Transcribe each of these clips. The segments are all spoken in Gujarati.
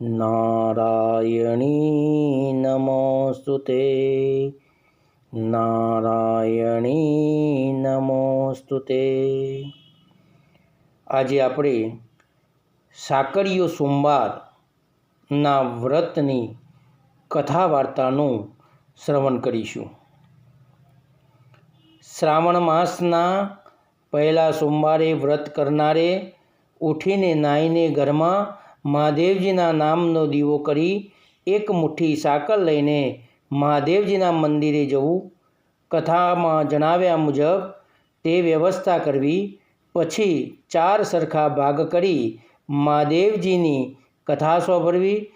નારાયણી નમોસ્તુતે નારાયણી નમોસ્તુતે આજે આપણે સાકરીયો સોમવારના વ્રતની કથા વાર્તાનું શ્રવણ કરીશું. શ્રાવણ માસના પહેલા સોમવારે વ્રત કરનારે ઉઠીને નાહીને ઘરમાં મહાદેવજીના નામનો દીવો કરી એક મુઠ્ઠી સાકર લઈને મહાદેવજીના મંદિરે જવું. કથામાં જણાવ્યા મુજબ તે વ્યવસ્થા કરવી. પછી ચાર સરખા ભાગ કરી મહાદેવજીની કથા સાંભળવી.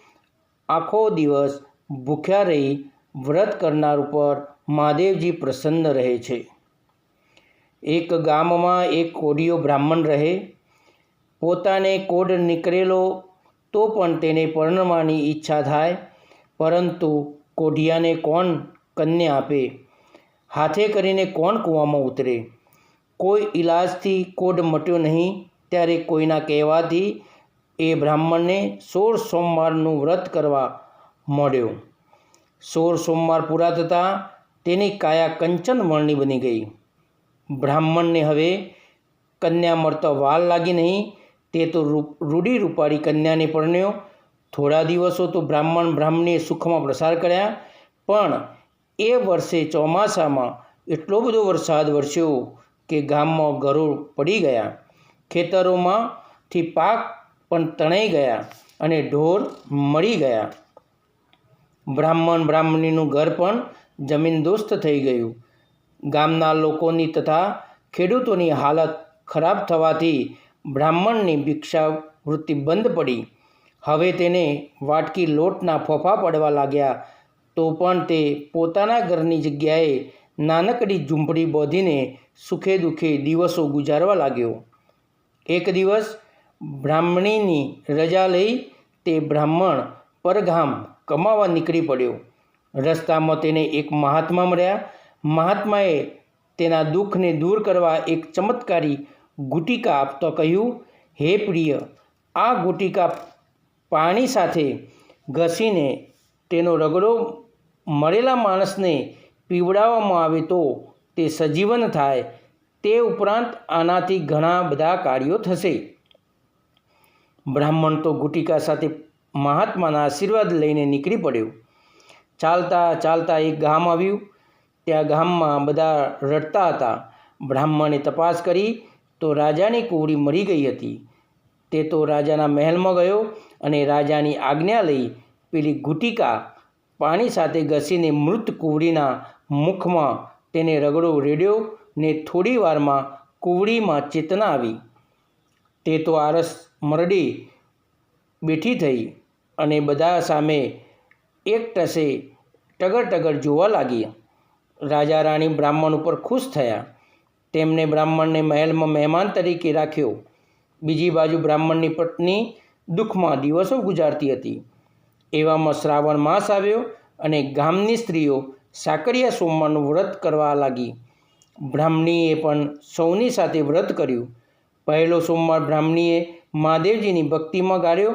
આખો દિવસ ભૂખ્યા રહી વ્રત કરનાર ઉપર મહાદેવજી પ્રસન્ન રહે છે. એક ગામમાં એક કોડિયો બ્રાહ્મણ રહે. પોતાને કોડ નીકળેલો તો પણ તેને પરણવાની ઈચ્છા થાય. પરંતુ કોઢિયાને કોણ કન્યા આપે? હાથે કરીને કોણ કૂવામાં ઉતરે? કોઈ ઈલાજથી કોઢ મટ્યો નહીં. ત્યારે કોઈના કહેવાથી એ બ્રાહ્મણને સોળ સોમવારનું વ્રત કરવા મળ્યો. સોળ સોમવાર પૂરા થતાં તેની કાયા કંચન વર્ણી બની ગઈ. બ્રાહ્મણને હવે કન્યા મળતો વાલ લાગી નહીં. તે તો રૂડી રૂપાળી કન્યાને પરણ્યો. થોડા દિવસો તો બ્રાહ્મણ બ્રાહ્મણીએ સુખમાં પ્રસાર કર્યા. પણ એ વર્ષે ચોમાસામાં એટલો બધો વરસાદ વરસ્યો કે ગામમાં ઘરો પડી ગયા. ખેતરોમાંથી પાક પણ તણાઈ ગયા અને ઢોર મળી ગયા. બ્રાહ્મણ બ્રાહ્મણીનું ઘર પણ જમીનદોસ્ત થઈ ગયું. ગામના લોકોની તથા ખેડૂતોની હાલત ખરાબ થવાથી બ્રાહ્મણની ભિક્ષાવૃત્તિ બંધ પડી. હવે તેને વાટકી લોટના ફોફા પડવા લાગ્યા. તો પણ તે પોતાના ઘરની જગ્યાએ નાનકડી ઝૂંપડી બોધીને સુખે દુઃખે દિવસો ગુજારવા લાગ્યો. એક દિવસ બ્રાહ્મણીની રજા લઈ તે બ્રાહ્મણ પરગામ કમાવા નીકળી પડ્યો. રસ્તામાં તેને એક મહાત્મા મળ્યા. મહાત્માએ તેના દુઃખને દૂર કરવા એક ચમત્કારી ગુટિકા આપતો કહ્યું, હે પ્રિય, આ ગુટિકા પાણી સાથે ઘસીને તેનો રગડો મળેલા માણસને પીવડાવવામાં આવે તો તે સજીવન થાય. તે ઉપરાંત આનાથી ઘણા બધા કાર્યો થશે. બ્રાહ્મણ તો ગુટિકા સાથે મહાત્માના આશીર્વાદ લઈને નીકળી પડ્યો. ચાલતા ચાલતા એક ગામ આવ્યું. ત્યાં ગામમાં બધા રડતા હતા. બ્રાહ્મણે તપાસ કરી તો રાજાની કુંવરી મરી ગઈ હતી. તે તો રાજાના મહેલમાં ગયો અને રાજાની આજ્ઞા લઈ પેલી ગુટિકા પાણી સાથે ઘસીને મૃત કુંવરીના મુખમાં તેને રગડો રેડ્યો ને થોડી વારમાં કુંવરીમાં ચેતના આવી. તે તો આરસ મરડી બેઠી થઈ અને બધા સામે એક ટસે ટગર ટગર જોવા લાગી રાજા રાણી બ્રાહ્મણ ઉપર ખુશ થયા. તેમણે બ્રાહ્મણને મહેલમાં મહેમાન તરીકે રાખ્યો. બીજી બાજુ બ્રાહ્મણની પત્ની દુઃખમાં દિવસો ગુજારતી હતી. એવામાં શ્રાવણ માસ આવ્યો અને ગામની સ્ત્રીઓ સાકરિયા સોમવારનું વ્રત કરવા લાગી. બ્રાહ્મણીએ પણ સૌની સાથે વ્રત કર્યું. પહેલો સોમવાર બ્રાહ્મણીએ મહાદેવજીની ભક્તિમાં ગાળ્યો,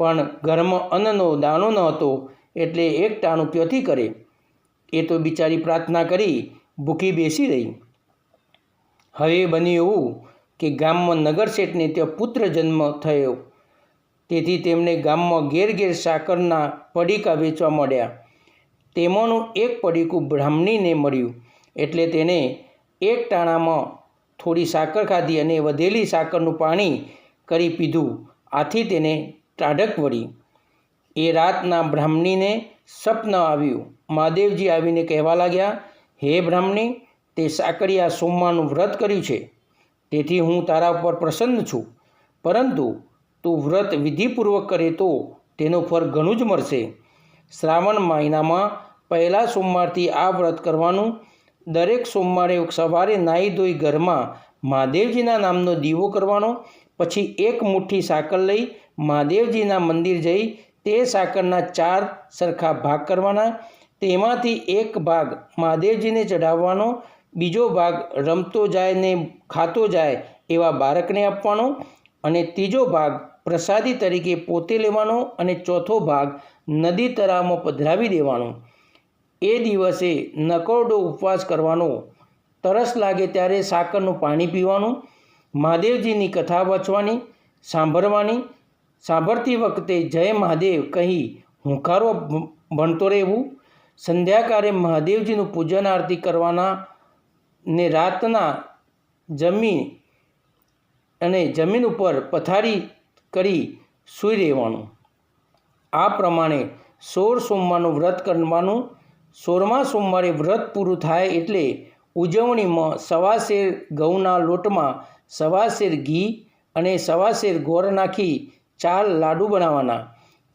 પણ ઘરમાં અન્નનો દાણો ન હતો એટલે એક ટાણું ક્યોથી કરે. એ તો બિચારી પ્રાર્થના કરી ભૂખી બેસી રહી. હવે બન્યું એવું કે ગામમાં નગરશેઠને ત્યાં પુત્ર જન્મ થયો. તેથી તેમણે ગામમાં ઘેર ઘેર સાકરના પડીકા વેચવા મળ્યા. તેમાંનું એક પડીકું બ્રાહ્મણીને મળ્યું. એટલે તેને એક ટાણામાં થોડી સાકર ખાધી અને વધેલી સાકરનું પાણી કરી પીધું. આથી તેને ટાઢક વળી. એ રાતના બ્રાહ્મણીને સ્વપ્ન આવ્યું. મહાદેવજી આવીને કહેવા લાગ્યા, હે બ્રાહ્મણી તે સાકરિયા સોમવારનું વ્રત કર્યું છે. તેથી હું તારા ઉપર પ્રસન્ન છું. પરંતુ તું વ્રત વિધિપૂર્વક કરે તો તેનો ફળ ઘણું જ મળશે. શ્રાવણ મહિનામાં પહેલા સોમવારથી આ વ્રત કરવાનું. દરેક સોમવારે સવારે નાહી ધોઈ ઘરમાં મહાદેવજીના નામનો દીવો કરવાનો. પછી એક મુઠ્ઠી સાકર લઈ મહાદેવજીના મંદિર જઈ તે સાકરના ચાર સરખા ભાગ કરવાના. તેમાંથી એક ભાગ મહાદેવજીને ચઢાવવાનો. બીજો ભાગ રમતો જાય ને ખાતો જાય એવા બાળકને આપવાનો અને ત્રીજો ભાગ પ્રસાદી તરીકે પોતે લેવાનો અને ચોથો ભાગ નદી તળાવમાં પધરાવી દેવાનો. એ દિવસે નકોરડો ઉપવાસ કરવાનો. તરસ લાગે ત્યારે સાકરનું પાણી પીવાનું. મહાદેવજીની કથા વાંચવાની, સાંભળવાની. સાંભળતી વખતે જય મહાદેવ કહી હુંકારો ભણતો રહેવું. સંધ્યાકાળે મહાદેવજીનું પૂજન આરતી કરવાના ને રાતના જમી અને જમીન ઉપર પથારી કરી સૂઈ રહેવાનું. આ પ્રમાણે સોળ સોમવારનું વ્રત કરવાનું. સોળમા સોમવારે વ્રત પૂરું થાય એટલે ઉજવણીમાં સવાશેર ઘઉંના લોટમાં સવાશેર ઘી અને સવાશેર ગોળ નાખી ચાર લાડુ બનાવવાના.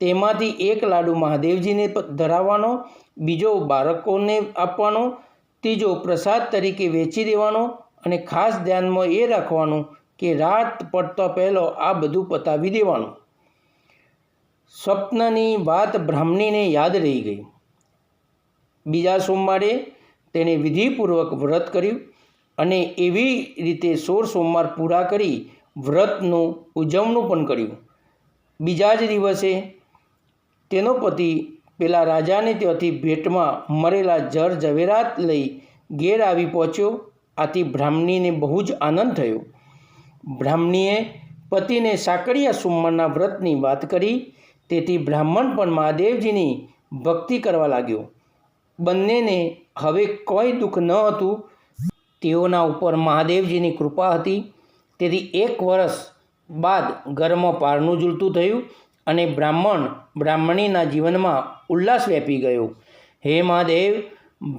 તેમાંથી એક લાડુ મહાદેવજીને ધરાવવાનો, બીજો બાળકોને આપવાનો ત્રીજો પ્રસાદ તરીકે વેચી દેવાનો અને ખાસ ધ્યાનમાં એ રાખવાનું કે રાત પડતા પહેલો આ બધું પતાવી દેવાનું. સ્વપ્નની વાત બ્રાહ્મણીને યાદ રહી ગઈ. બીજા સોમવારે તેણે વિધિપૂર્વક વ્રત કર્યું અને એવી રીતે સોળ સોમવાર પૂરા કરી વ્રતનું ઉજવણું પણ કર્યું. બીજા જ દિવસે તેનો પતિ પેલા રાજાને ત્યાંથી ભેટમાં મરેલા જર ઝવેરાત લઈ ઘેર આવી પહોંચ્યો. આથી બ્રાહ્મણીને બહુ જ આનંદ થયો. બ્રાહ્મણીએ પતિને સાકરિયા સોમવારના વ્રતની વાત કરી. તેથી બ્રાહ્મણ પણ મહાદેવજીની ભક્તિ કરવા લાગ્યો. બંનેને હવે કોઈ દુઃખ ન હતું. તેઓના ઉપર મહાદેવજીની કૃપા હતી. તેથી એક વર્ષ બાદ ઘરમાં પારણું ઝૂલતું થયું. અને બ્રાહ્મણ બ્રાહ્મણીના જીવનમાં ઉલ્લાસ વ્યાપી ગયો. હે મહાદેવ,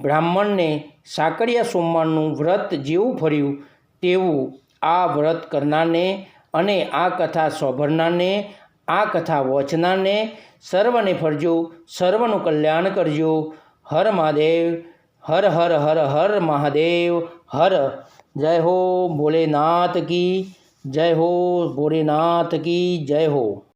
બ્રાહ્મણને સાકરિયા સોમવારનું વ્રત જેવું ફર્યું તેવું આ વ્રત કરનારને અને આ કથા સાંભળનારને, આ કથા વચનારને સર્વને ફરજો, સર્વનું કલ્યાણ કરજો. હર મહાદેવ, હર હર હર હર મહાદેવ, હર. જય હો ભોલેનાથ કી, જય હો ભોલેનાથ કી, જય હો.